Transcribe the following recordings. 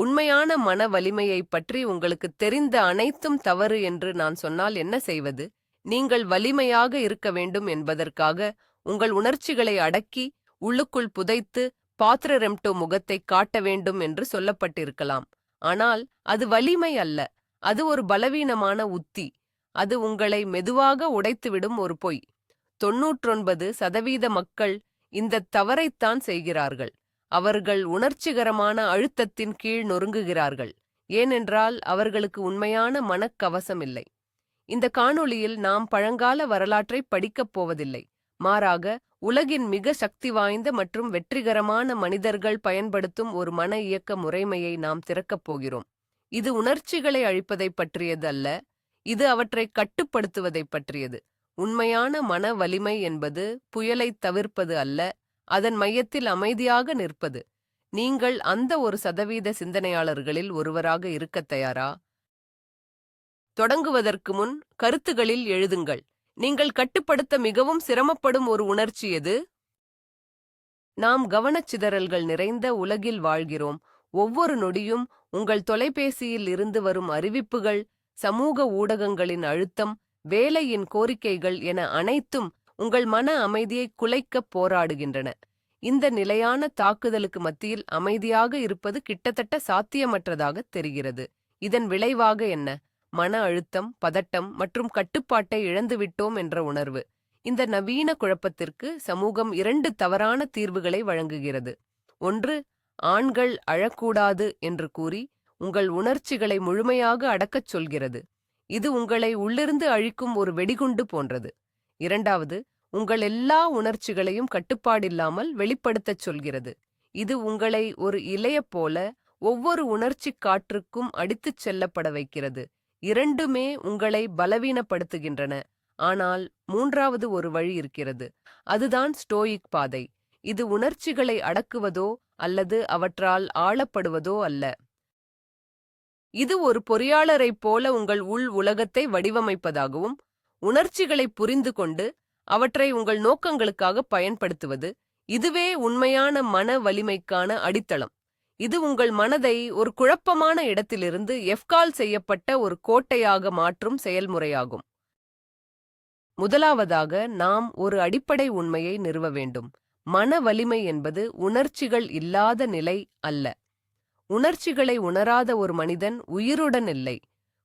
உண்மையான மன வலிமையைப் பற்றி உங்களுக்கு தெரிந்த அனைத்தும் தவறு என்று நான் சொன்னால் என்ன செய்வது? நீங்கள் வலிமையாக இருக்க வேண்டும் என்பதற்காக உங்கள் உணர்ச்சிகளை அடக்கி உள்ளுக்குள் புதைத்து பாத்திரரெம்டோ முகத்தை காட்ட வேண்டும் என்று சொல்லப்பட்டிருக்கலாம். ஆனால் அது வலிமை அல்ல. அது ஒரு பலவீனமான உத்தி. அது உங்களை மெதுவாக உடைத்துவிடும் ஒரு பொய். தொன்னூற்றொன்பது சதவீத மக்கள் இந்த தவறைத்தான் செய்கிறார்கள். அவர்கள் உணர்ச்சிகரமான அழுத்தத்தின் கீழ் நொறுங்குகிறார்கள் ஏனென்றால் அவர்களுக்கு உண்மையான மனக்கவசம் இல்லை இந்த காணொளியில் நாம் பழங்கால வரலாற்றை படிக்கப் போவதில்லை மாறாக உலகின் மிக சக்தி வாய்ந்த மற்றும் வெற்றிகரமான மனிதர்கள் பயன்படுத்தும் ஒரு மன இயக்க முறைமையை நாம் திறக்கப் போகிறோம். இது உணர்ச்சிகளை அழிப்பதைப் பற்றியது அல்ல இது அவற்றை கட்டுப்படுத்துவதைப் பற்றியது. உண்மையான மன வலிமை என்பது புயலைத் தவிர்ப்பது அல்ல அதன் மையத்தில் அமைதியாக நிற்பது. நீங்கள் அந்த ஒரு சதவீத சிந்தனையாளர்களில் ஒருவராக இருக்கத் தயாரா? தொடங்குவதற்கு முன் கருத்துகளில் எழுதுங்கள். நீங்கள் கட்டுப்படுத்த மிகவும் சிரமப்படும் ஒரு உணர்ச்சி எது? நாம் கவனச்சிதறல்கள் நிறைந்த உலகில் வாழ்கிறோம். ஒவ்வொரு நொடியும் உங்கள் தொலைபேசியில் இருந்து வரும் அறிவிப்புகள் சமூக ஊடகங்களின் அழுத்தம் வேலையின் கோரிக்கைகள் என அனைத்தும் உங்கள் மன அமைதியை குலைக்கப் போராடுகின்றன. இந்த நிலையான தாக்குதலுக்கு மத்தியில் அமைதியாக இருப்பது கிட்டத்தட்ட சாத்தியமற்றதாக தெரிகிறது. இதன் விளைவாக என்ன? மன அழுத்தம் பதட்டம் மற்றும் கட்டுப்பாட்டை இழந்துவிட்டோம் என்ற உணர்வு. இந்த நவீன குழப்பத்திற்கு சமூகம் இரண்டு தவறான தீர்வுகளை வழங்குகிறது. ஒன்று ஆண்கள் அழக்கூடாது என்று கூறி உங்கள் உணர்ச்சிகளை முழுமையாக அடக்கச் சொல்கிறது. இது உங்களை உள்ளிருந்து அழிக்கும் ஒரு வெடிகுண்டு போன்றது. இரண்டாவது உங்கள் எல்லா உணர்ச்சிகளையும் கட்டுப்பாடில்லாமல் வெளிப்படுத்தச் சொல்கிறது. இது உங்களை ஒரு இலைய போல ஒவ்வொரு உணர்ச்சிக் காற்றுக்கும் அடித்துச் செல்லப்பட வைக்கிறது. இரண்டுமே உங்களை பலவீனப்படுத்துகின்றன. ஆனால் மூன்றாவது ஒரு வழி இருக்கிறது. அதுதான் ஸ்டோயிக் பாதை. இது உணர்ச்சிகளை அடக்குவதோ அல்லது அவற்றால் ஆளப்படுவதோ அல்ல. இது ஒரு பொறியாளரைப் போல உங்கள் உள் உலகத்தை வடிவமைப்பதாகவும் உணர்ச்சிகளை புரிந்து கொண்டு அவற்றை உங்கள் நோக்கங்களுக்காக பயன்படுத்துவது இதுவே உண்மையான மன வலிமைக்கான அடித்தளம். இது உங்கள் மனதை ஒரு குழப்பமான இடத்திலிருந்து எஃப்கால் செய்யப்பட்ட ஒரு கோட்டையாக மாற்றும் செயல்முறையாகும். முதலாவதாக நாம் ஒரு அடிப்படை உண்மையை நிறுவ வேண்டும். மன வலிமை என்பது உணர்ச்சிகள் இல்லாத நிலை அல்ல. உணர்ச்சிகளை உணராத ஒரு மனிதன் உயிருடன் இல்லை.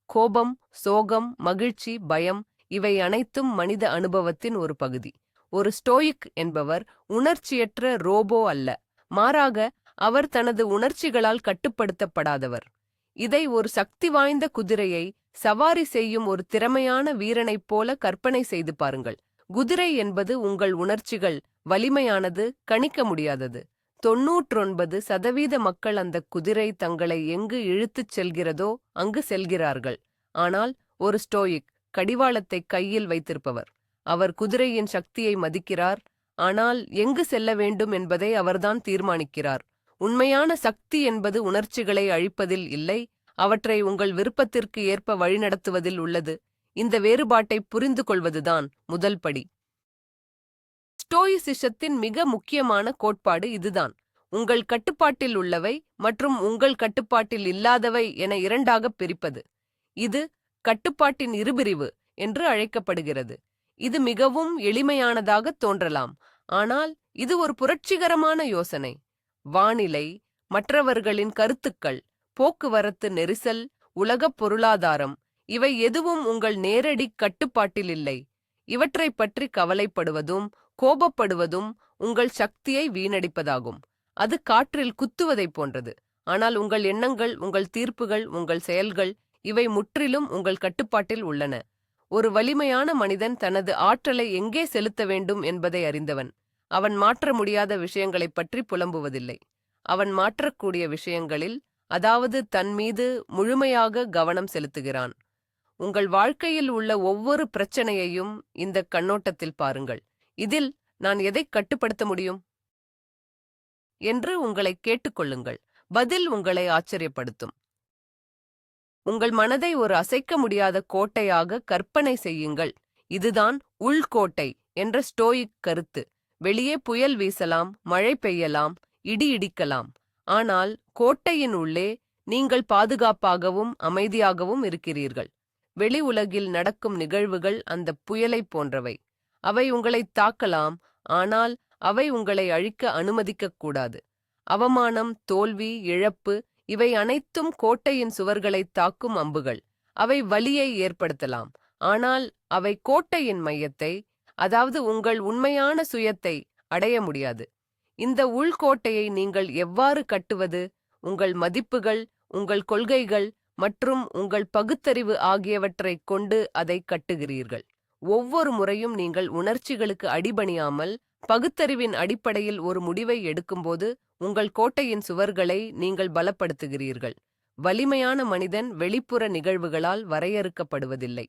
கோபம் சோகம் மகிழ்ச்சி பயம் இவை அனைத்தும் மனித அனுபவத்தின் ஒரு பகுதி. ஒரு ஸ்டோயிக் என்பவர் உணர்ச்சியற்ற ரோபோ அல்ல. மாறாக அவர் தனது உணர்ச்சிகளால் கட்டுப்படுத்தப்படாதவர். இதை ஒரு சக்தி வாய்ந்த குதிரையை சவாரி செய்யும் ஒரு திறமையான வீரனைப் போல கற்பனை செய்து பாருங்கள். குதிரை என்பது உங்கள் உணர்ச்சிகள் வலிமையானது கணிக்க முடியாதது. தொன்னூற்றொன்பது சதவீத மக்கள் அந்த குதிரை தங்களை எங்கு இழுத்துச் செல்கிறதோ அங்கு செல்கிறார்கள். ஆனால் ஒரு ஸ்டோயிக் கடிவாளத்தை கையில் வைத்திருப்பவர். அவர் குதிரையின் சக்தியை மதிக்கிறார். ஆனால் எங்கு செல்ல வேண்டும் என்பதை அவர்தான் தீர்மானிக்கிறார். உண்மையான சக்தி என்பது உணர்ச்சிகளை அழிப்பதில் இல்லை. அவற்றை உங்கள் விருப்பத்திற்கு ஏற்ப வழிநடத்துவதில் உள்ளது. இந்த வேறுபாட்டை புரிந்து கொள்வதுதான் முதல் படி. ஸ்டோயிசிசத்தின் மிக முக்கியமான கோட்பாடு இதுதான். உங்கள் கட்டுப்பாட்டில் உள்ளவை மற்றும் உங்கள் கட்டுப்பாட்டில் இல்லாதவை என இரண்டாகப் பிரிப்பது. இது கட்டுப்பாட்டின் இருபிரிவு என்று அழைக்கப்படுகிறது. இது மிகவும் எளிமையானதாக தோன்றலாம். ஆனால் இது ஒரு புரட்சிகரமான யோசனை. வானிலை மற்றவர்களின் கருத்துக்கள் போக்குவரத்து நெரிசல் உலகப் பொருளாதாரம் இவை எதுவும் உங்கள் நேரடி கட்டுப்பாட்டில் இல்லை. இவற்றைப் பற்றி கவலைப்படுவதும் கோபப்படுவதும் உங்கள் சக்தியை வீணடிப்பதாகும். அது காற்றில் குத்துவதைப் போன்றது. ஆனால் உங்கள் எண்ணங்கள் உங்கள் தீர்ப்புகள் உங்கள் செயல்கள் இவை முற்றிலும் உங்கள் கட்டுப்பாட்டில் உள்ளன. ஒரு வலிமையான மனிதன் தனது ஆற்றலை எங்கே செலுத்த வேண்டும் என்பதை அறிந்தவன். அவன் மாற்ற முடியாத விஷயங்களைப் பற்றி புலம்புவதில்லை. அவன் மாற்றக்கூடிய விஷயங்களில் அதாவது தன் மீது முழுமையாக கவனம் செலுத்துகிறான். உங்கள் வாழ்க்கையில் உள்ள ஒவ்வொரு பிரச்சனையையும் இந்த கண்ணோட்டத்தில் பாருங்கள். இதில் நான் எதை கட்டுப்படுத்த முடியும்? என்று உங்களை கேட்டுக்கொள்ளுங்கள் பதில் உங்களை ஆச்சரியப்படுத்தும். உங்கள் மனதை ஒரு அசைக்க முடியாத கோட்டையாக கற்பனை செய்யுங்கள். இதுதான் உள்கோட்டை என்ற ஸ்டோயிக் கருத்து. வெளியே புயல் வீசலாம் மழை பெய்யலாம் இடி இடிக்கலாம். ஆனால் கோட்டையின் உள்ளே நீங்கள் பாதுகாப்பாகவும் அமைதியாகவும் இருக்கிறீர்கள். வெளி உலகில் நடக்கும் நிகழ்வுகள் அந்த புயலைப் போன்றவை. அவை உங்களை தாக்கலாம் ஆனால் அவை உங்களை அழிக்க அனுமதிக்கக் கூடாது. அவமானம் தோல்வி இழப்பு இவை அனைத்தும் கோட்டையின் சுவர்களைத் தாக்கும் அம்புகள். அவை வலியை ஏற்படுத்தலாம். ஆனால் அவை கோட்டையின் மையத்தை அதாவது உங்கள் உண்மையான சுயத்தை அடைய முடியாது. இந்த உள்கோட்டையை நீங்கள் எவ்வாறு கட்டுவது? உங்கள் மதிப்புகள் உங்கள் கொள்கைகள் மற்றும் உங்கள் பகுத்தறிவு ஆகியவற்றைக் கொண்டு அதை கட்டுகிறீர்கள். ஒவ்வொரு முறையும் நீங்கள் உணர்ச்சிகளுக்கு அடிபணியாமல் பகுத்தறிவின் அடிப்படையில் ஒரு முடிவை எடுக்கும்போது உங்கள் கோட்டையின் சுவர்களை நீங்கள் பலப்படுத்துகிறீர்கள். வலிமையான மனிதன் வெளிப்புற நிகழ்வுகளால் வரையறுக்கப்படுவதில்லை.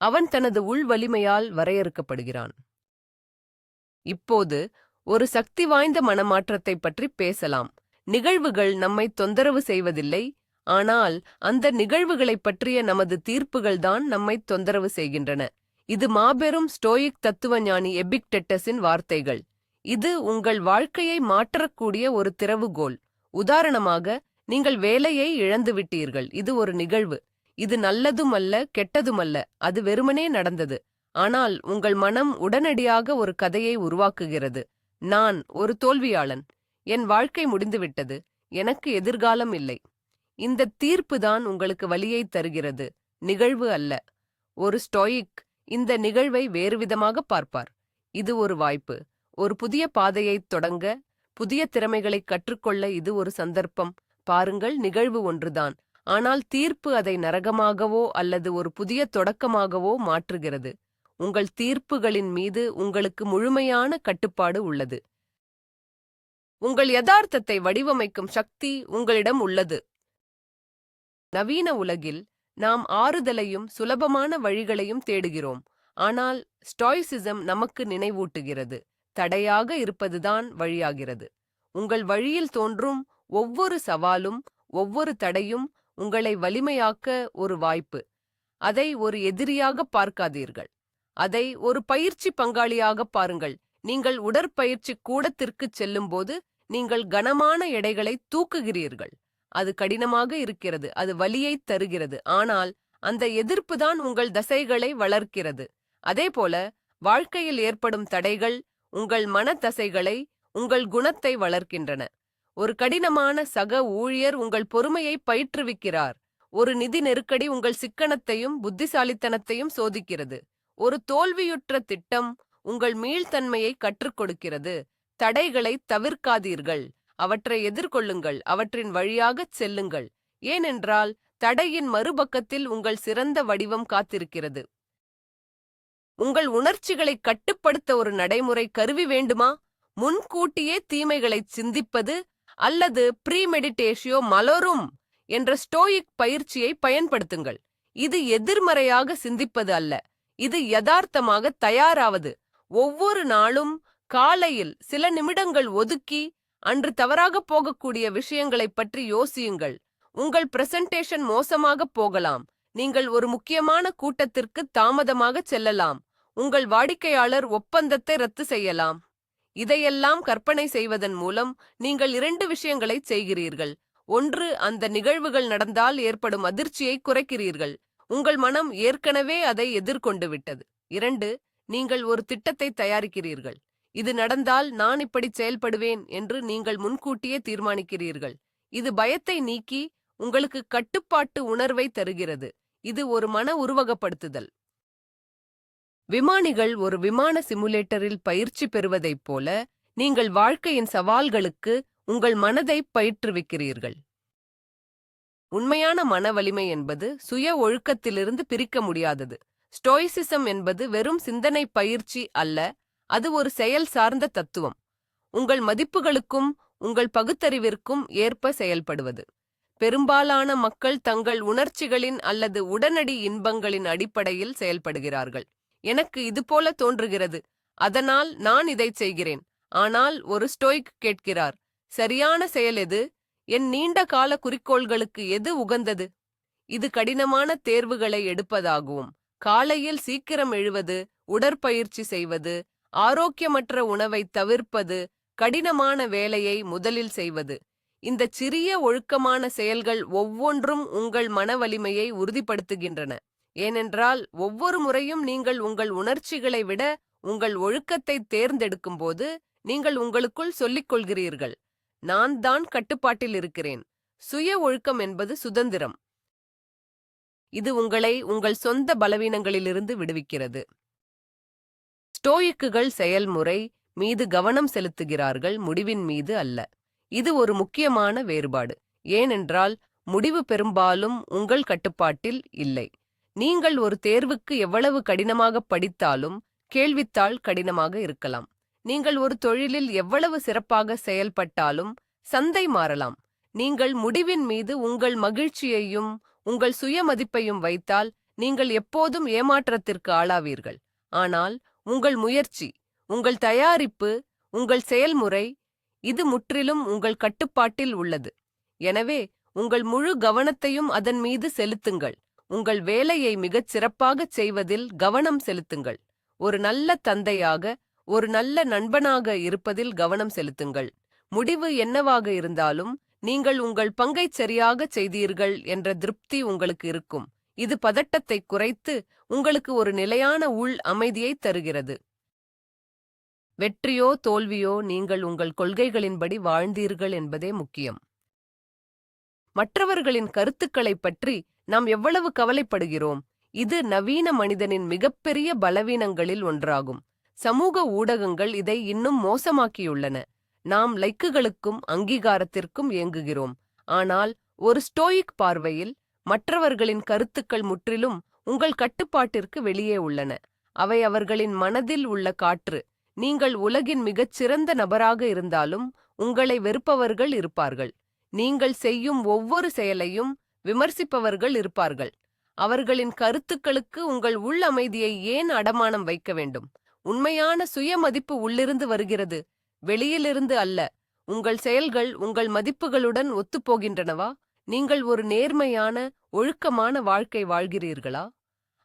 அவன் தனது உள் வலிமையால் வரையறுக்கப்படுகிறான். இப்போது ஒரு சக்தி வாய்ந்த மனமாற்றத்தை பற்றி பேசலாம். நிகழ்வுகள் நம்மை தொந்தரவு செய்வதில்லை ஆனால் அந்த நிகழ்வுகளைப் பற்றிய நமது தீர்ப்புகள்தான் நம்மை தொந்தரவு செய்கின்றன. இது மாபெரும் ஸ்டோயிக் தத்துவஞானி எபிக்டெட்டஸின் வார்த்தைகள். இது உங்கள் வாழ்க்கையை மாற்றக்கூடிய ஒரு திறவுகோல். உதாரணமாக நீங்கள் வேலையை இழந்துவிட்டீர்கள் இது ஒரு நிகழ்வு. இது நல்லதுமல்ல கெட்டதுமல்ல. அது வெறுமனே நடந்தது. ஆனால் உங்கள் மனம் உடனடியாக ஒரு கதையை உருவாக்குகிறது. நான் ஒரு தோல்வியாளன். என் வாழ்க்கை முடிந்துவிட்டது. எனக்கு எதிர்காலம் இல்லை. இந்த தீர்ப்பு தான் உங்களுக்கு வலியை தருகிறது. நிகழ்வு அல்ல. ஒரு ஸ்டோயிக் இந்த நிகழ்வை வேறுவிதமாக பார்ப்பார். இது ஒரு வாய்ப்பு. ஒரு புதிய பாதையைத் தொடங்க புதிய திறமைகளை கற்றுக்கொள்ள இது ஒரு சந்தர்ப்பம். பாருங்கள் நிகழ்வு ஒன்றுதான். ஆனால் தீர்ப்பு அதை நரகமாகவோ அல்லது ஒரு புதிய தொடக்கமாகவோ மாற்றுகிறது. உங்கள் தீர்ப்புகளின் மீது உங்களுக்கு முழுமையான கட்டுப்பாடு உள்ளது. உங்கள் யதார்த்தத்தை வடிவமைக்கும் சக்தி உங்களிடம் உள்ளது. நவீன உலகில் நாம் ஆறுதலையும் சுலபமான வழிகளையும் தேடுகிறோம். ஆனால் ஸ்டாய்சிசம் நமக்கு நினைவூட்டுகிறது. தடையாக இருப்பதுதான் வழியாகிறது. உங்கள் வழியில் தோன்றும் ஒவ்வொரு சவாலும் ஒவ்வொரு தடையும் உங்களை வலிமையாக்க ஒரு வாய்ப்பு. அதை ஒரு எதிரியாக பார்க்காதீர்கள். அதை ஒரு பயிற்சி பங்காளியாக பாருங்கள். நீங்கள் உடற்பயிற்சி கூடத்திற்குச் செல்லும்போது நீங்கள் கனமான எடைகளை தூக்குகிறீர்கள். அது கடினமாக இருக்கிறது அது வலியைத் தருகிறது. ஆனால் அந்த எதிர்ப்பு தான் உங்கள் தசைகளை வளர்க்கிறது. அதேபோல வாழ்க்கையில் ஏற்படும் தடைகள் உங்கள் மனத்தசைகளை உங்கள் குணத்தை வளர்க்கின்றன. ஒரு கடினமான சக ஊழியர் உங்கள் பொறுமையை பயிற்றுவிக்கிறார். ஒரு நிதி நெருக்கடி உங்கள் சிக்கனத்தையும் புத்திசாலித்தனத்தையும் சோதிக்கிறது. ஒரு தோல்வியுற்ற திட்டம் உங்கள் மீள்தன்மையை கற்றுக் கொடுக்கிறது. தடைகளை தவிர்க்காதீர்கள். அவற்றை எதிர்கொள்ளுங்கள் அவற்றின் வழியாகச் செல்லுங்கள். ஏனென்றால் தடையின் மறுபக்கத்தில் உங்கள் சிறந்த வடிவம் காத்திருக்கிறது. உங்கள் உணர்ச்சிகளை கட்டுப்படுத்த ஒரு நடைமுறை கருவி வேண்டுமா? முன்கூட்டியே தீமைகளைச் சிந்திப்பது அல்லது ப்ரீமெடிடேஷியோ மலரும் என்ற ஸ்டோயிக் பயிற்சியை பயன்படுத்துங்கள். இது எதிர்மறையாக சிந்திப்பது அல்ல. இது யதார்த்தமாக தயாராவது. ஒவ்வொரு நாளும் காலையில் சில நிமிடங்கள் ஒதுக்கி அன்று தவறாகப் போகக்கூடிய விஷயங்களைப் பற்றி யோசியுங்கள். உங்கள் பிரசன்டேஷன் மோசமாக போகலாம். நீங்கள் ஒரு முக்கியமான கூட்டத்திற்கு தாமதமாக செல்லலாம். உங்கள் வாடிக்கையாளர் ஒப்பந்தத்தை ரத்து செய்யலாம். இதையெல்லாம் கற்பனை செய்வதன் மூலம் நீங்கள் இரண்டு விஷயங்களை செய்கிறீர்கள். ஒன்று அந்த நிகழ்வுகள் நடந்தால் ஏற்படும் அதிர்ச்சியை குறைக்கிறீர்கள். உங்கள் மனம் ஏற்கனவே அதை எதிர்கொண்டு விட்டது. இரண்டு நீங்கள் ஒரு திட்டத்தை தயாரிக்கிறீர்கள். இது நடந்தால் நான் இப்படி செயல்படுவேன் என்று நீங்கள் முன்கூட்டியே தீர்மானிக்கிறீர்கள். இது பயத்தை நீக்கி உங்களுக்கு கட்டுப்பாட்டு உணர்வை தருகிறது. இது ஒரு மன உருவகப்படுத்துதல். விமானிகள் ஒரு விமான சிமுலேட்டரில் பயிற்சி பெறுவதைப் போல நீங்கள் வாழ்க்கையின் சவால்களுக்கு உங்கள் மனதை பயிற்றுவிக்கிறீர்கள். உண்மையான மன வலிமை என்பது சுய ஒழுக்கத்திலிருந்து பிரிக்க முடியாதது. ஸ்டோய்சிசம் என்பது வெறும் சிந்தனை பயிற்சி அல்ல அது ஒரு செயல் சார்ந்த தத்துவம். உங்கள் மதிப்புகளுக்கும் உங்கள் பகுத்தறிவிற்கும் ஏற்ப செயல்படுவது. பெரும்பாலான மக்கள் தங்கள் உணர்ச்சிகளின் அல்லது உடனடி இன்பங்களின் அடிப்படையில் செயல்படுகிறார்கள். எனக்கு இதுபோல தோன்றுகிறது. அதனால் நான் இதைச் செய்கிறேன். ஆனால் ஒரு ஸ்டோய்க் கேட்கிறார் சரியான செயல் எது? என் நீண்ட கால குறிக்கோள்களுக்கு எது உகந்தது? இது கடினமான தேர்வுகளை எடுப்பதாகவும் காலையில் சீக்கிரம் எழுவது உடற்பயிற்சி செய்வது ஆரோக்கியமற்ற உணவை தவிர்ப்பது கடினமான வேலையை முதலில் செய்வது. இந்த சிறிய ஒழுக்கமான செயல்கள் ஒவ்வொன்றும் உங்கள் மன வலிமையை உறுதிப்படுத்துகின்றன. ஏனென்றால் ஒவ்வொரு முறையும் நீங்கள் உங்கள் உணர்ச்சிகளை விட உங்கள் ஒழுக்கத்தை தேர்ந்தெடுக்கும்போது நீங்கள் உங்களுக்குள் சொல்லிக் கொள்கிறீர்கள் நான் தான் கட்டுப்பாட்டில் இருக்கிறேன். சுய ஒழுக்கம் என்பது சுதந்திரம். இது உங்களை உங்கள் சொந்த பலவீனங்களிலிருந்து விடுவிக்கிறது. ஸ்டோயிக்குகள் செயல்முறை மீது கவனம் செலுத்துகிறார்கள் முடிவின் மீது அல்ல. இது ஒரு முக்கியமான வேறுபாடு. ஏனென்றால் முடிவு பெரும்பாலும் உங்கள் கட்டுப்பாட்டில் இல்லை. நீங்கள் ஒரு தேர்வுக்கு எவ்வளவு கடினமாக படித்தாலும் கேள்வித்தாள் கடினமாக இருக்கலாம். நீங்கள் ஒரு தொழிலில் எவ்வளவு சிறப்பாக செயல்பட்டாலும் சந்தை மாறலாம். நீங்கள் முடிவின் மீது உங்கள் மகிழ்ச்சியையும் உங்கள் சுயமதிப்பையும் வைத்தால் நீங்கள் எப்போதும் ஏமாற்றத்திற்கு ஆளாவீர்கள். ஆனால் உங்கள் முயற்சி உங்கள் தயாரிப்பு உங்கள் செயல்முறை இது முற்றிலும் உங்கள் கட்டுப்பாட்டில் உள்ளது. எனவே உங்கள் முழு கவனத்தையும் அதன் மீது செலுத்துங்கள். உங்கள் வேலையை மிகச் சிறப்பாகச் செய்வதில் கவனம் செலுத்துங்கள். ஒரு நல்ல தந்தையாக ஒரு நல்ல நண்பனாக இருப்பதில் கவனம் செலுத்துங்கள். முடிவு என்னவாக இருந்தாலும் நீங்கள் உங்கள் பங்கைச் சரியாகச் செய்தீர்கள் என்ற திருப்தி உங்களுக்கு இருக்கும். இது பதட்டத்தை குறைத்து உங்களுக்கு ஒரு நிலையான உள் அமைதியை தருகிறது. வெற்றியோ தோல்வியோ நீங்கள் உங்கள் கொள்கைகளின்படி வாழ்ந்தீர்கள் என்பதே முக்கியம். மற்றவர்களின் கருத்துக்களைப் பற்றி நாம் எவ்வளவு கவலைப்படுகிறோம்? இது நவீன மனிதனின் மிகப்பெரிய பலவீனங்களில் ஒன்றாகும். சமூக ஊடகங்கள் இதை இன்னும் மோசமாக்கியுள்ளன. நாம் லைக்குகளுக்கும் அங்கீகாரத்திற்கும் இயங்குகிறோம் ஆனால் ஒரு ஸ்டோயிக் பார்வையில் மற்றவர்களின் கருத்துக்கள் முற்றிலும் உங்கள் கட்டுப்பாட்டிற்கு வெளியே உள்ளன. அவை அவர்களின் மனதில் உள்ள காற்று. நீங்கள் உலகின் மிகச் சிறந்த நபராக இருந்தாலும் உங்களை வெறுப்பவர்கள் இருப்பார்கள். நீங்கள் செய்யும் ஒவ்வொரு செயலையும் விமர்சிப்பவர்கள் இருப்பார்கள். அவர்களின் கருத்துக்களுக்கு உங்கள் உள் அமைதியை ஏன் அடமானம் வைக்க வேண்டும்? உண்மையான சுயமதிப்பு உள்ளிருந்து வருகிறது. வெளியிலிருந்து அல்ல. உங்கள் செயல்கள் உங்கள் மதிப்புகளுடன் ஒத்துப்போகின்றனவா? நீங்கள் ஒரு நேர்மையான ஒழுக்கமான வாழ்க்கை வாழ்கிறீர்களா?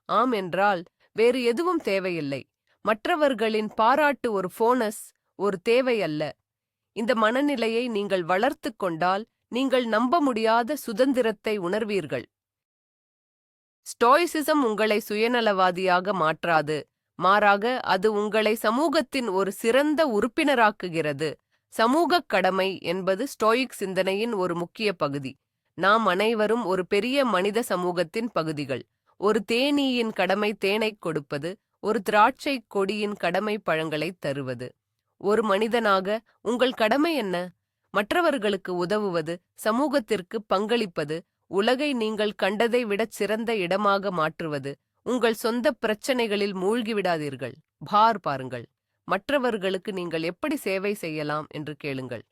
ஆம் என்றால் வேறு எதுவும் தேவையில்லை. மற்றவர்களின் பாராட்டு ஒரு போனஸ் ஒரு தேவை அல்ல. இந்த மனநிலையை நீங்கள் வளர்த்துக் கொண்டால் நீங்கள் நம்ப முடியாத சுதந்திரத்தை உணர்வீர்கள். ஸ்டோயிசிசம் உங்களை சுயநலவாதியாக மாற்றாது. மாறாக அது உங்களை சமூகத்தின் ஒரு சிறந்த உறுப்பினராக்குகிறது. சமூகக் கடமை என்பது ஸ்டோயிக் சிந்தனையின் ஒரு முக்கிய பகுதி. நாம் அனைவரும் ஒரு பெரிய மனித சமூகத்தின் பகுதிகள். ஒரு தேனீயின் கடமை தேனைக் கொடுப்பது ஒரு திராட்சை கொடியின் கடமை பழங்களைத் தருவது. ஒரு மனிதனாக உங்கள் கடமை என்ன? மற்றவர்களுக்கு உதவுவது சமூகத்திற்கு பங்களிப்பது உலகை நீங்கள் கண்டதை விடச் சிறந்த இடமாக மாற்றுவது உங்கள் சொந்த பிரச்சனைகளில் மூழ்கிவிடாதீர்கள். பார் பாருங்கள் மற்றவர்களுக்கு நீங்கள் எப்படி சேவை செய்யலாம் என்று கேளுங்கள்.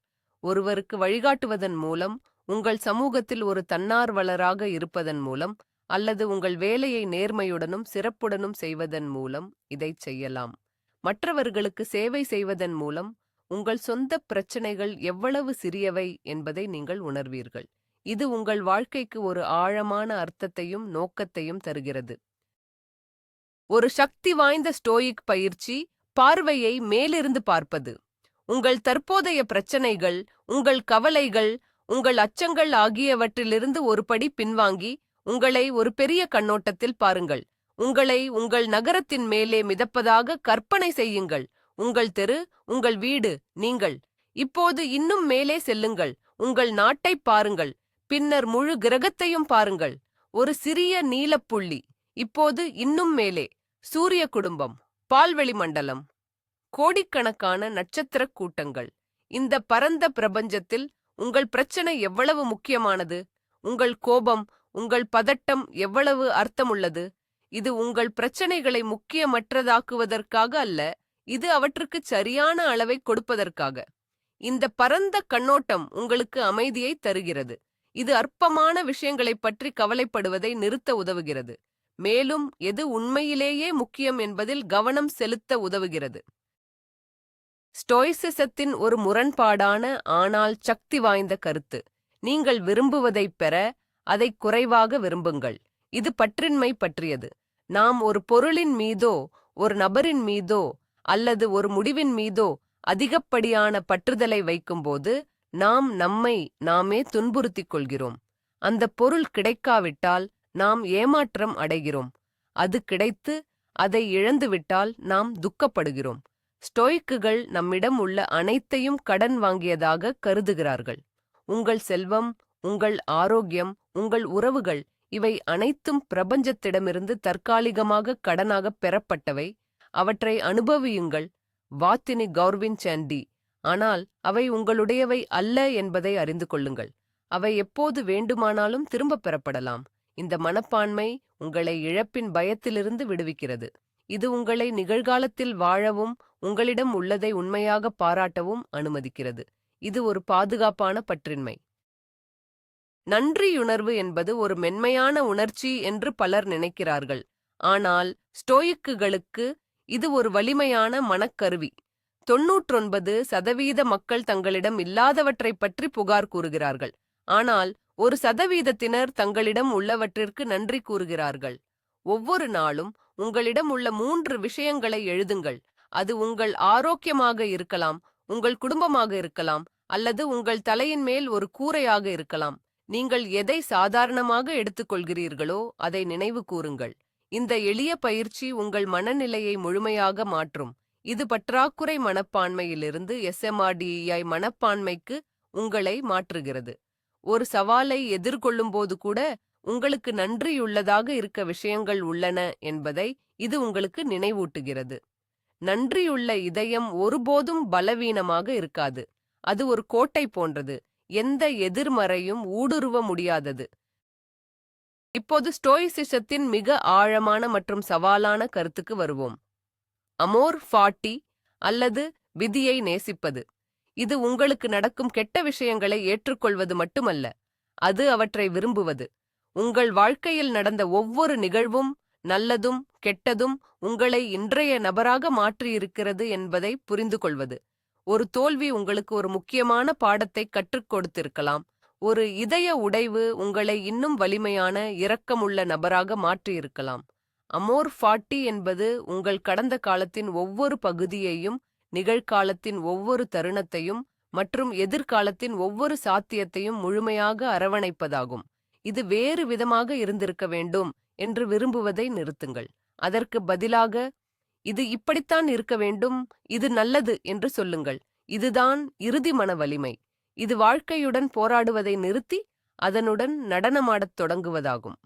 ஒருவருக்கு வழிகாட்டுவதன் மூலம் உங்கள் சமூகத்தில் ஒரு தன்னார்வலராக இருப்பதன் மூலம் அல்லது உங்கள் வேலையை நேர்மையுடனும் சிறப்புடனும் செய்வதன் மூலம் இதைச் செய்யலாம். மற்றவர்களுக்கு சேவை செய்வதன் மூலம் உங்கள் சொந்த பிரச்சனைகள் எவ்வளவு சிறியவை என்பதை நீங்கள் உணர்வீர்கள். இது உங்கள் வாழ்க்கைக்கு ஒரு ஆழமான அர்த்தத்தையும் நோக்கத்தையும் தருகிறது. ஒரு சக்தி வாய்ந்த ஸ்டோயிக் பயிற்சி பார்வையை மேலிருந்து பார்ப்பது. உங்கள் தற்போதைய பிரச்சனைகள் உங்கள் கவலைகள் உங்கள் அச்சங்கள் ஆகியவற்றிலிருந்து ஒரு படி பின்வாங்கி உங்களை ஒரு பெரிய கண்ணோட்டத்தில் பாருங்கள். உங்களை உங்கள் நகரத்தின் மேலே மிதப்பதாக கற்பனை செய்யுங்கள். உங்கள் தெரு உங்கள் வீடு நீங்கள். இப்போது இன்னும் மேலே செல்லுங்கள். உங்கள் நாட்டைப் பாருங்கள். பின்னர் முழு கிரகத்தையும் பாருங்கள். ஒரு சிறிய நீலப்புள்ளி இப்போது இன்னும் மேலே. சூரிய குடும்பம் பால்வெளி மண்டலம். கோடிக்கணக்கான நட்சத்திரக் கூட்டங்கள். இந்த பரந்த பிரபஞ்சத்தில் உங்கள் பிரச்சனை எவ்வளவு முக்கியமானது? உங்கள் கோபம் உங்கள் பதட்டம் எவ்வளவு அர்த்தமுள்ளது? இது உங்கள் பிரச்சனைகளை முக்கியமற்றதாக்குவதற்காக அல்ல இது அவற்றுக்கு சரியான அளவை கொடுப்பதற்காக. இந்த பரந்த கண்ணோட்டம் உங்களுக்கு அமைதியை தருகிறது. இது அற்பமான விஷயங்களைப் பற்றி கவலைப்படுவதை நிறுத்த உதவுகிறது. மேலும் எது உண்மையிலேயே முக்கியம் என்பதில் கவனம் செலுத்த உதவுகிறது. ஸ்டோய்சிசத்தின் ஒரு முரண்பாடான ஆனால் சக்தி வாய்ந்த கருத்து. நீங்கள் விரும்புவதைப் பெற அதை குறைவாக விரும்புங்கள். இது பற்றின்மை பற்றியது. நாம் ஒரு பொருளின் மீதோ ஒரு நபரின் மீதோ அல்லது ஒரு முடிவின் மீதோ அதிகப்படியான பற்றுதலை வைக்கும்போது நாம் நம்மை நாமே துன்புறுத்திக் கொள்கிறோம். அந்த பொருள் கிடைக்காவிட்டால் நாம் ஏமாற்றம் அடைகிறோம். அது கிடைத்து அதை இழந்துவிட்டால் நாம் துக்கப்படுகிறோம். ஸ்டோய்க்குகள் நம்மிடம் உள்ள அனைத்தையும் கடன் வாங்கியதாக கருதுகிறார்கள். உங்கள் செல்வம் உங்கள் ஆரோக்கியம் உங்கள் உறவுகள் இவை அனைத்தும் பிரபஞ்சத்திடமிருந்து தற்காலிகமாக கடனாக பெறப்பட்டவை. அவற்றை அனுபவியுங்கள். வாத்தினி கௌர்வின் சாண்டி. ஆனால் அவை உங்களுடையவை அல்ல என்பதை அறிந்து கொள்ளுங்கள். அவை எப்போது வேண்டுமானாலும் திரும்பப் பெறப்படலாம். இந்த மனப்பான்மை உங்களை இழப்பின் பயத்திலிருந்து விடுவிக்கிறது. இது உங்களை நிகழ்காலத்தில் வாழவும் உங்களிடம் உள்ளதை உண்மையாக பாராட்டவும் அனுமதிக்கிறது. இது ஒரு பாதுகாப்பான பற்றின்மை. நன்றியுணர்வு என்பது ஒரு மென்மையான உணர்ச்சி என்று பலர் நினைக்கிறார்கள். ஆனால் ஸ்டோயிக்குகளுக்கு இது ஒரு வலிமையான மனக்கருவி. தொன்னூற்றொன்பது சதவீத மக்கள் தங்களிடம் இல்லாதவற்றைப் பற்றி புகார் கூறுகிறார்கள். ஆனால் ஒரு சதவீதத்தினர் தங்களிடம் உள்ளவற்றிற்கு நன்றி கூறுகிறார்கள். ஒவ்வொரு நாளும் உங்களிடம் உள்ள மூன்று விஷயங்களை எழுதுங்கள். அது உங்கள் ஆரோக்கியமாக இருக்கலாம் உங்கள் குடும்பமாக இருக்கலாம் அல்லது உங்கள் தலையின் மேல் ஒரு கூரையாக இருக்கலாம். நீங்கள் எதை சாதாரணமாக எடுத்துக்கொள்கிறீர்களோ அதை நினைவு கூறுங்கள். இந்த எளிய பயிற்சி உங்கள் மனநிலையை முழுமையாக மாற்றும். இது பற்றாக்குறை மனப்பான்மையிலிருந்து எஸ்எம்ஆர்டிஐ மனப்பான்மைக்கு உங்களை மாற்றுகிறது. ஒரு சவாலை எதிர்கொள்ளும்போது கூட உங்களுக்கு நன்றியுள்ளதாக இருக்க விஷயங்கள் உள்ளன என்பதை இது உங்களுக்கு நினைவூட்டுகிறது. நன்றியுள்ள இதயம் ஒருபோதும் பலவீனமாக இருக்காது. அது ஒரு கோட்டை போன்றது. எந்த எதிர்மறையும் ஊடுருவ முடியாதது. இப்போது ஸ்டோயிசிசத்தின் மிக ஆழமான மற்றும் சவாலான கருத்துக்கு வருவோம். அமோர் ஃபாட்டி அல்லது விதியை நேசிப்பது. இது உங்களுக்கு நடக்கும் கெட்ட விஷயங்களை ஏற்றுக்கொள்வது மட்டுமல்ல. அது அவற்றை விரும்புவது. உங்கள் வாழ்க்கையில் நடந்த ஒவ்வொரு நிகழ்வும் நல்லதும் கெட்டதும் உங்களை இன்றைய நபராக மாற்றியிருக்கிறது என்பதை புரிந்து கொள்வது. ஒரு தோல்வி உங்களுக்கு ஒரு முக்கியமான பாடத்தை கற்றுக் கொடுத்திருக்கலாம். ஒரு இதய உடைவு உங்களை இன்னும் வலிமையான இரக்கமுள்ள நபராக மாற்றியிருக்கலாம். அமோர் ஃபாட்டி என்பது உங்கள் கடந்த காலத்தின் ஒவ்வொரு பகுதியையும் நிகழ்காலத்தின் ஒவ்வொரு தருணத்தையும் மற்றும் எதிர்காலத்தின் ஒவ்வொரு சாத்தியத்தையும் முழுமையாக அரவணைப்பதாகும். இது வேறு விதமாக இருந்திருக்க வேண்டும் என்று விரும்புவதை நிறுத்துங்கள். அதற்கு பதிலாக இது இப்படித்தான் இருக்க வேண்டும் இது நல்லது என்று சொல்லுங்கள். இதுதான் இறுதி மன வலிமை. இது வாழ்க்கையுடன் போராடுவதை நிறுத்தி அதனுடன் நடனமாடத் தொடங்குவதாகும்.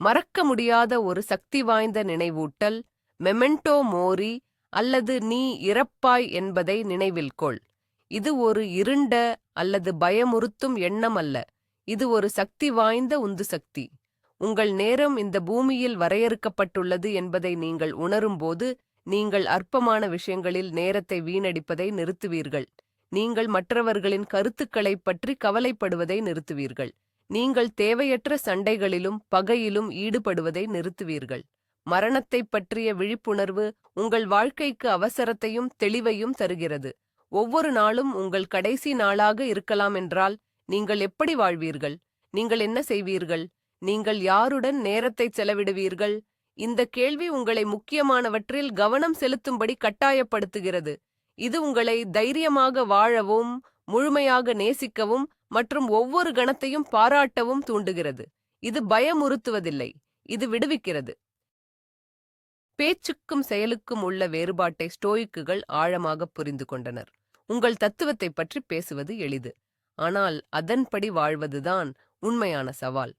மறக்க முடியாத ஒரு சக்தி வாய்ந்த நினைவூட்டல் மெமெண்டோ மோரி அல்லது நீ இறப்பாய் என்பதை நினைவில் கொள். இது ஒரு இருண்ட அல்லது பயமுறுத்தும் எண்ணம் அல்ல. இது ஒரு சக்தி வாய்ந்த உந்து சக்தி. உங்கள் நேரம் இந்த பூமியில் வரையறுக்கப்பட்டுள்ளது என்பதை நீங்கள் உணரும்போது நீங்கள் அற்பமான விஷயங்களில் நேரத்தை வீணடிப்பதை நிறுத்துவீர்கள். நீங்கள் மற்றவர்களின் கருத்துக்களைப் பற்றி கவலைப்படுவதை நிறுத்துவீர்கள். நீங்கள் தேவையற்ற சண்டைகளிலும் பகையிலும் ஈடுபடுவதை நிறுத்துவீர்கள். மரணத்தைப் பற்றிய விழிப்புணர்வு உங்கள் வாழ்க்கைக்கு அவசரத்தையும் தெளிவையும் தருகிறது. ஒவ்வொரு நாளும் உங்கள் கடைசி நாளாக இருக்கலாம் என்றால் நீங்கள் எப்படி வாழ்வீர்கள்? நீங்கள் என்ன செய்வீர்கள்? நீங்கள் யாருடன் நேரத்தை செலவிடுவீர்கள்? இந்த கேள்வி உங்களை முக்கியமானவற்றில் கவனம் செலுத்தும்படி கட்டாயப்படுத்துகிறது. இது உங்களை தைரியமாக வாழவும் முழுமையாக நேசிக்கவும் மற்றும் ஒவ்வொரு கணத்தையும் பாராட்டவும் தூண்டுகிறது. இது பயமுறுத்துவதில்லை. இது விடுவிக்கிறது. பேச்சுக்கும் செயலுக்கும் உள்ள வேறுபாட்டை ஸ்டோயிக்குகள் ஆழமாக புரிந்து கொண்டனர். உங்கள் தத்துவத்தைப் பற்றி பேசுவது எளிது. ஆனால் அதன்படி வாழ்வதுதான் உண்மையான சவால்.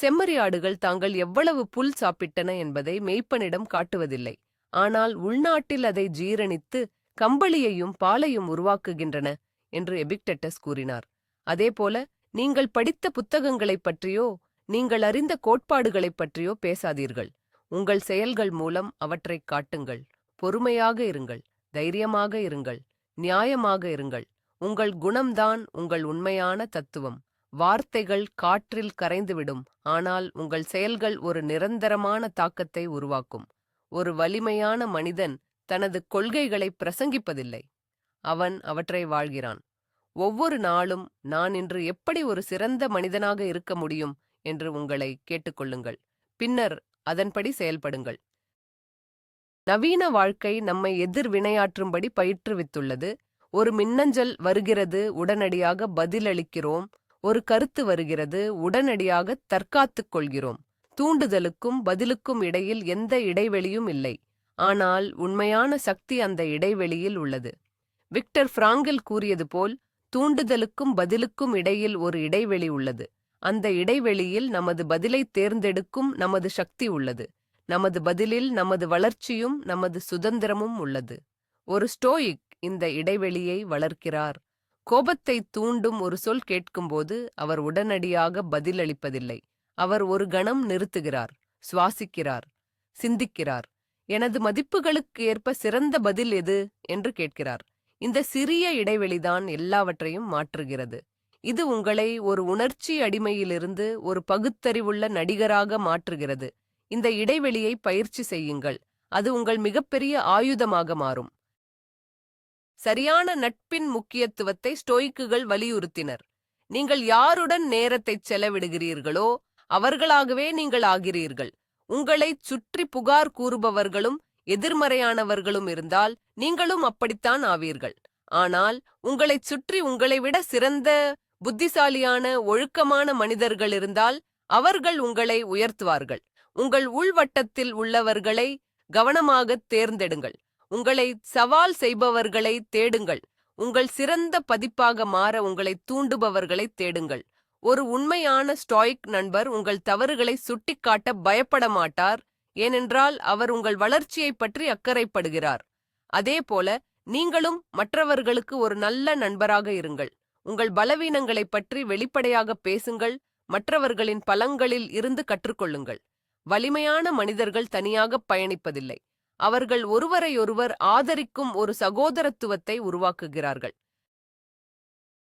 செம்மறியாடுகள் தாங்கள் எவ்வளவு புல் சாப்பிட்டன என்பதை மெய்ப்பனிடம் காட்டுவதில்லை. ஆனால் உள்நாட்டில் அதை ஜீரணித்து கம்பளியையும் பாலையும் உருவாக்குகின்றன என்று எபிக்டெட்டஸ் கூறினார். அதேபோல நீங்கள் படித்த புத்தகங்களைப் பற்றியோ நீங்கள் அறிந்த கோட்பாடுகளைப் பற்றியோ பேசாதீர்கள். உங்கள் செயல்கள் மூலம் அவற்றைக் காட்டுங்கள். பொறுமையாக இருங்கள். தைரியமாக இருங்கள். நியாயமாக இருங்கள். உங்கள் குணம்தான் உங்கள் உண்மையான தத்துவம். வார்த்தைகள் காற்றில் கரைந்துவிடும் ஆனால் உங்கள் செயல்கள் ஒரு நிரந்தரமான தாக்கத்தை உருவாக்கும். ஒரு வலிமையான மனிதன் தனது கொள்கைகளை பிரசங்கிப்பதில்லை. அவன் அவற்றை வாழ்கிறான். ஒவ்வொரு நாளும் நான் இன்று எப்படி ஒரு சிறந்த மனிதனாக இருக்க முடியும் என்று உங்களை கேட்டுக்கொள்ளுங்கள். பின்னர் அதன்படி செயல்படுங்கள். நவீன வாழ்க்கை நம்மை எதிர் வினையாற்றும்படி பயிற்றுவித்துள்ளது. ஒரு மின்னஞ்சல் வருகிறது உடனடியாக பதிலளிக்கிறோம். ஒரு கருத்து வருகிறது உடனடியாக தற்காத்துக் கொள்கிறோம். தூண்டுதலுக்கும் பதிலுக்கும் இடையில் எந்த இடைவெளியும் இல்லை. ஆனால் உண்மையான சக்தி அந்த இடைவெளியில் உள்ளது. விக்டர் பிராங்கில் கூறியது போல் தூண்டுதலுக்கும் பதிலுக்கும் இடையில் ஒரு இடைவெளி உள்ளது. அந்த இடைவெளியில் நமது பதிலை தேர்ந்தெடுக்கும் நமது சக்தி உள்ளது. நமது பதிலில் நமது வளர்ச்சியும் நமது சுதந்திரமும் உள்ளது. ஒரு ஸ்டோயிக் இந்த இடைவெளியை வளர்க்கிறார். கோபத்தை தூண்டும் ஒரு சொல் கேட்கும்போது அவர் உடனடியாக பதிலளிப்பதில்லை. அவர் ஒரு கணம் நிறுத்துகிறார் சுவாசிக்கிறார் சிந்திக்கிறார். எனது மதிப்புகளுக்கு ஏற்ப சிறந்த பதில் எது? என்று கேட்கிறார். இந்த சிறிய இடைவெளிதான் எல்லாவற்றையும் மாற்றுகிறது. இது உங்களை ஒரு உணர்ச்சி அடிமையிலிருந்து ஒரு பகுத்தறிவுள்ள நடிகராக மாற்றுகிறது. இந்த இடைவெளியை பயிற்சி செய்யுங்கள். அது உங்கள் மிகப்பெரிய ஆயுதமாக மாறும். சரியான நட்பின் முக்கியத்துவத்தை ஸ்டோய்க்குகள் வலியுறுத்தினர். நீங்கள் யாருடன் நேரத்தைச் செலவிடுகிறீர்களோ அவர்களாகவே நீங்கள் ஆகிறீர்கள். உங்களைச் சுற்றி புகார் கூறுபவர்களும் எதிர்மறையானவர்களும் இருந்தால் நீங்களும் அப்படித்தான் ஆவீர்கள். ஆனால் உங்களைச் சுற்றி உங்களை விட சிறந்த புத்திசாலியான ஒழுக்கமான மனிதர்கள் இருந்தால் அவர்கள் உங்களை உயர்த்துவார்கள். உங்கள் உள்வட்டத்தில் உள்ளவர்களை கவனமாகத் தேர்ந்தெடுங்கள். உங்களை சவால் செய்பவர்களை தேடுங்கள். உங்கள் சிறந்த பதிப்பாக மாற உங்களை தூண்டுபவர்களை தேடுங்கள். ஒரு உண்மையான ஸ்டாய்க் நண்பர் உங்கள் தவறுகளை சுட்டிக்காட்ட பயப்பட மாட்டார். ஏனென்றால் அவர் உங்கள் வளர்ச்சியைப் பற்றி அக்கறைப்படுகிறார். அதேபோல நீங்களும் மற்றவர்களுக்கு ஒரு நல்ல நண்பராக இருங்கள். உங்கள் பலவீனங்களைப் பற்றி வெளிப்படையாக பேசுங்கள். மற்றவர்களின் பலங்களில் இருந்து கற்றுக்கொள்ளுங்கள். வலிமையான மனிதர்கள் தனியாக பயணிப்பதில்லை. அவர்கள் ஒருவரையொருவர் ஆதரிக்கும் ஒரு சகோதரத்துவத்தை உருவாக்குகிறார்கள்.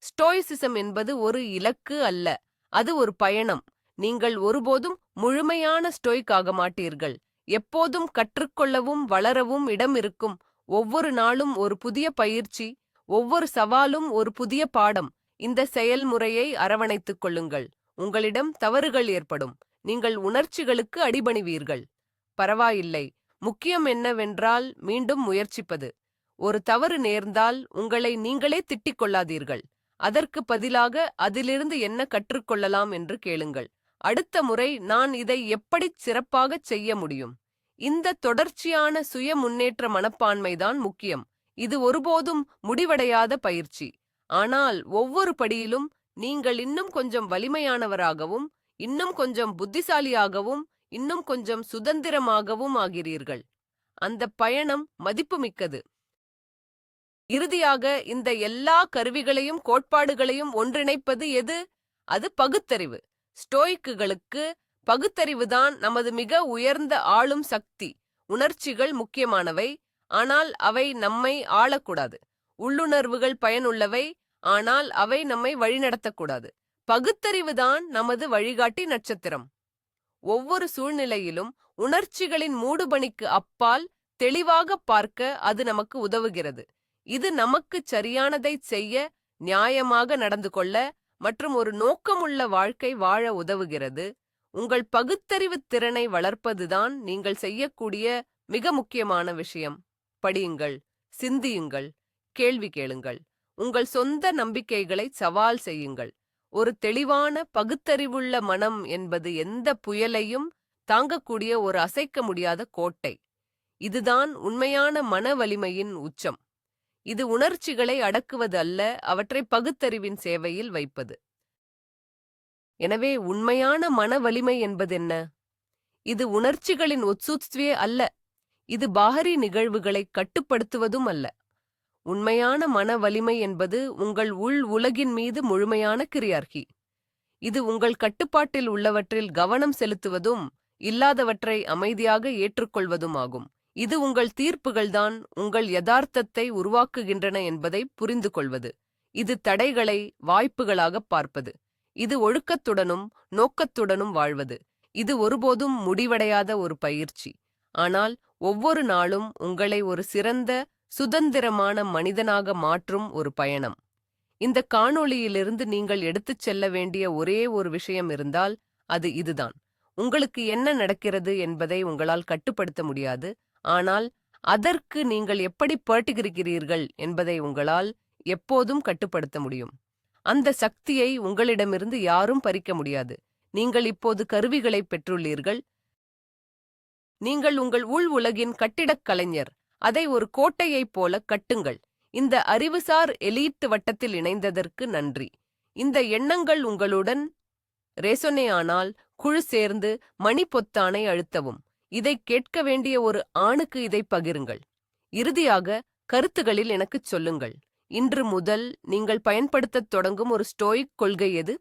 ஸ்டோயிசிசம் என்பது ஒரு இலக்கு அல்ல அது ஒரு பயணம். நீங்கள் ஒருபோதும் முழுமையான ஸ்டோய்க் ஆக மாட்டீர்கள். எப்போதும் கற்றுக்கொள்ளவும் வளரவும் இடம் இருக்கும். ஒவ்வொரு நாளும் ஒரு புதிய பயிற்சி ஒவ்வொரு சவாலும் ஒரு புதிய பாடம். இந்த செயல்முறையை அரவணைத்துக் கொள்ளுங்கள். உங்களிடம் தவறுகள் ஏற்படும். நீங்கள் உணர்ச்சிகளுக்கு அடிபணிவீர்கள். பரவாயில்லை. முக்கியம் என்னவென்றால் மீண்டும் முயற்சிப்பது. ஒரு தவறு நேர்ந்தால் உங்களை நீங்களே திட்டிக் கொள்ளாதீர்கள் அதற்கு பதிலாக அதிலிருந்து என்ன கற்றுக்கொள்ளலாம் என்று கேளுங்கள். அடுத்த முறை நான் இதை எப்படிச் சிறப்பாகச் செய்ய முடியும்? இந்த தொடர்ச்சியான சுய முன்னேற்ற மனப்பான்மைதான் முக்கியம். இது ஒருபோதும் முடிவடையாத பயிற்சி. ஆனால் ஒவ்வொரு படியிலும் நீங்கள் இன்னும் கொஞ்சம் வலிமையானவராகவும் இன்னும் கொஞ்சம் புத்திசாலியாகவும் இன்னும் கொஞ்சம் சுதந்திரமாகவும் ஆகிறீர்கள். அந்த பயணம் மதிப்புமிக்கது. இறுதியாக இந்த எல்லா கருவிகளையும் கோட்பாடுகளையும் ஒன்றிணைப்பது எது? அது பகுத்தறிவு. ஸ்டோய்க்குகளுக்கு பகுத்தறிவுதான் நமது மிக உயர்ந்த ஆளும் சக்தி. உணர்ச்சிகள் முக்கியமானவை. ஆனால் அவை நம்மை ஆளக்கூடாது. உள்ளுணர்வுகள் பயனுள்ளவை. ஆனால் அவை நம்மை வழிநடத்தக்கூடாது. பகுத்தறிவுதான் நமது வழிகாட்டி நட்சத்திரம். ஒவ்வொரு சூழ்நிலையிலும் உணர்ச்சிகளின் மூடுபணிக்கு அப்பால் தெளிவாக பார்க்க அது நமக்கு உதவுகிறது. இது நமக்கு சரியானதை செய்ய நியாயமாக நடந்து கொள்ள மற்றும் ஒரு நோக்கமுள்ள வாழ்க்கை வாழ உதவுகிறது. உங்கள் பகுத்தறிவு திறனை வளர்ப்பதுதான் நீங்கள் செய்யக்கூடிய மிக முக்கியமான விஷயம். படியுங்கள் சிந்தியுங்கள் கேள்வி கேளுங்கள். உங்கள் சொந்த நம்பிக்கைகளை சவால் செய்யுங்கள். ஒரு தெளிவான பகுத்தறிவுள்ள மனம் என்பது எந்த புயலையும் தாங்கக்கூடிய ஒரு அசைக்க முடியாத கோட்டை. இதுதான் உண்மையான மன வலிமையின் உச்சம். இது உணர்ச்சிகளை அடக்குவது அல்ல அவற்றை பகுத்தறிவின் சேவையில் வைப்பது. எனவே உண்மையான மன வலிமை என்பதென்ன இது உணர்ச்சிகளின் ஒத்சுத்வே அல்ல இது பாகரி நிகழ்வுகளை கட்டுப்படுத்துவதும் அல்ல. உண்மையான மன வலிமை என்பது உங்கள் உள் உலகின் மீது முழுமையான கிரியார்கி. இது உங்கள் கட்டுப்பாட்டில் உள்ளவற்றில் கவனம் செலுத்துவதும் இல்லாதவற்றை அமைதியாக ஏற்றுக்கொள்வதும் ஆகும் இது உங்கள் தீர்ப்புகள்தான் உங்கள் யதார்த்தத்தை உருவாக்குகின்றன என்பதை புரிந்து கொள்வது இது தடைகளை வாய்ப்புகளாகப் பார்ப்பது. இது ஒழுக்கத்துடனும் நோக்கத்துடனும் வாழ்வது. இது ஒருபோதும் முடிவடையாத ஒரு பயிற்சி. ஆனால் ஒவ்வொரு நாளும் உங்களை ஒரு சிறந்த சுதந்திரமான மனிதனாக மாற்றும் ஒரு பயணம். இந்த காணொளியிலிருந்து நீங்கள் எடுத்துச் செல்ல வேண்டிய ஒரே ஒரு விஷயம் இருந்தால் அது இதுதான். உங்களுக்கு என்ன நடக்கிறது என்பதை உங்களால் கட்டுப்படுத்த முடியாது. ஆனால் அதற்கு நீங்கள் எப்படி பர்ட்டுகிறீர்கள் என்பதை உங்களால் எப்போதும் கட்டுப்படுத்த முடியும். அந்த சக்தியை உங்களிடமிருந்து யாரும் பறிக்க முடியாது. நீங்கள் இப்போது கருவிகளை பெற்றுள்ளீர்கள். நீங்கள் உங்கள் உள் உலகின் கட்டிடக் கலைஞர். அதை ஒரு கோட்டையைப் போல கட்டுங்கள். இந்த அறிவுசார் எலீட் வட்டத்தில் இணைந்ததற்கு நன்றி. இந்த எண்ணங்கள் உங்களுடன் ரேசொனேயானால் குழு சேர்ந்து மணி பொத்தானை அழுத்தவும். இதை கேட்க வேண்டிய ஒரு ஆணுக்கு இதை பகிருங்கள். இறுதியாக கருத்துகளில் எனக்குச் சொல்லுங்கள். இன்று முதல் நீங்கள் பயன்படுத்தத் தொடங்கும் ஒரு ஸ்டோயிக் கொள்கை எது?